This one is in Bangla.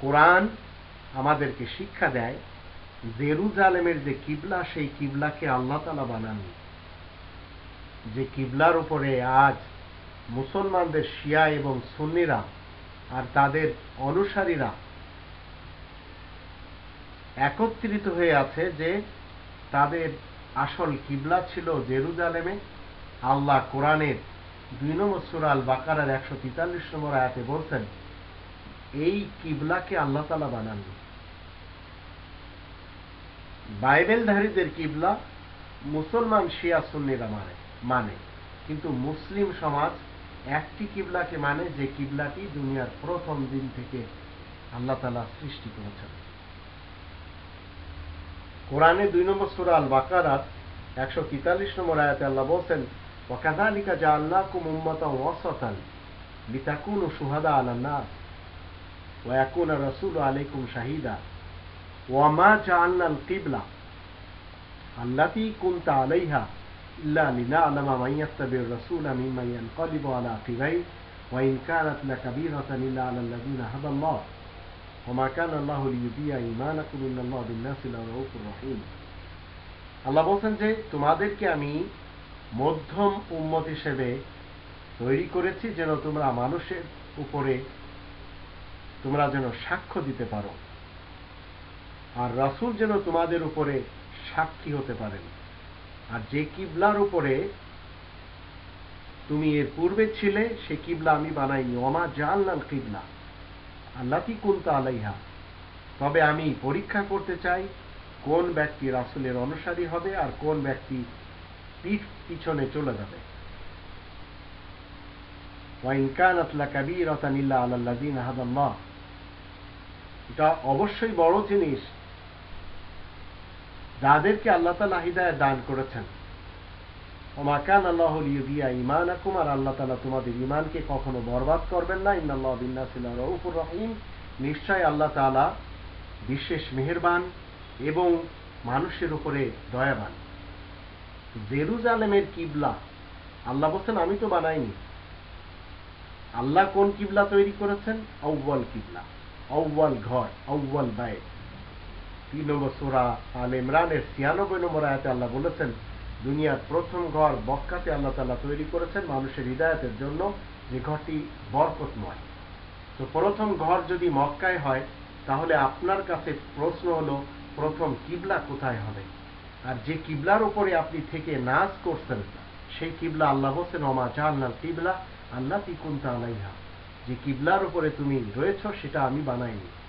কোরআন আমাদেরকে শিক্ষা দেয়, জেরুজালেমের যে কিবলা, সেই কিবলাকে আল্লাহ তালা বানাননি যে কিবলার উপরে আজ মুসলমানদের শিয়া এবং সুন্নিরা আর তাদের অনুসারীরা একত্রিত হয়ে আছে যে তাদের আসল কিবলা ছিল জেরুজালেমে আল্লাহ কোরআনের দুই নম্বর সুরাল বাকারার একশো তেতাল্লিশ নম্বর আয়াতে বলছেন, এই কিবলাকে আল্লাহ তালা বানাননি বাইবেলধারীদের কিবলা মুসলমান শিয়া সুন্নিরা মানে মানে। কিন্তু মুসলিম সমাজ একটি কিবলাকে মানে যে কিবলাটি দুনিয়ার প্রথম দিন থেকে আল্লাহ তালা সৃষ্টি করেছেন। কোরআনে দুই নম্বর সুরা আল বাকারাত একশো তিতাল্লিশ নম্বর আয়াতে আল্লাহ বলছেন ওয়াকাদালিকা যা আল্লাহ কুম উম্মতা ওয়াসাতান লিতাকুনু সুহাদা আলা নাস ওয়াকুনা রাসূল আলাইকুম শাহিদা ওয়ামা জাআলনা আল কিবলা আল্লাতী কুনতা আলাইহা ইল্লা লিনা'লামা মান ইয়াত্তাবি'র রাসূলা মিম্মান ইয়ানকালিবু আলা আকিবাই ওয়া ইন কানাত লাকাবীরাতান ইল্লা আলা আল্লাযীনা হাদাল্লাহ وما كان الله ليضيع إيمانكم إن الله بالناس لرؤوف رحيم আল্লাহ বলছেন যে তোমাদেরকে আমি মধ্যম উম্মত হিসেবে তৈরি করেছি যেন তোমরা মানুষের উপরে তোমরা যেন সাক্ষ্য দিতে পারো। আর রাসূল যেন তোমাদের উপরে সাক্ষী হতে পারেন। আর যে কিবলার উপরে তুমি এর পূর্বে ছিলে, সে কিবলা আমি বানাইনি। অমা জানলাল কিবলা আল্লাতি কুন্তা আলাইহা। তবে আমি পরীক্ষা করতে চাই কোন ব্যক্তি রাসুলের অনুসারী হবে আর কোন ব্যক্তি পিঠ পিছনে চলে যাবে। এটা অবশ্যই বড় জিনিস যাদেরকে আল্লাহ তালা দান করেছেন। ওমাকান আল্লাহ দিয়া ইমান আকুম আর আল্লাহ তালা তোমাদের ইমানকে কখনো বরবাদ করবেন না। ইন্নাল্লাহ রহিম। নিশ্চয় আল্লাহ তালা বিশেষ মেহেরবান এবং মানুষের উপরে দয়াবান। জেরুজালেমের কিবলা। আল্লাহ বলছেন, আমি তো বানাইনি। আল্লাহ কোন কিবলা তৈরি করেছেন? আউ্বাল কিবলা। আউ্বাল ঘর আউ্বাল বায় তিন নম্বর সোরা আল ইমরানের ছিয়ানব্বই নম্বর আয়াতে আল্লাহ বলেছেন, দুনিয়ার প্রথম ঘর বক্কাতে আল্লাহ তালা তৈরি করেছেন মানুষের হৃদায়তের জন্য, যে ঘরটি বরকতময়। তো প্রথম ঘর যদি মক্কায় হয়, তাহলে আপনার কাছে প্রশ্ন হলো, প্রথম কিবলা কোথায় হবে? আর যে কিবলার উপরে আপনি থেকে নাচ করছেন, সেই কিবলা আল্লাহ হোসেন অমা চাল্লাল কিবলা আল্লাহ তিকুন্তা আলাইহা। যে কিবলার উপরে তুমি রয়েছ, সেটা আমি বানাইনি।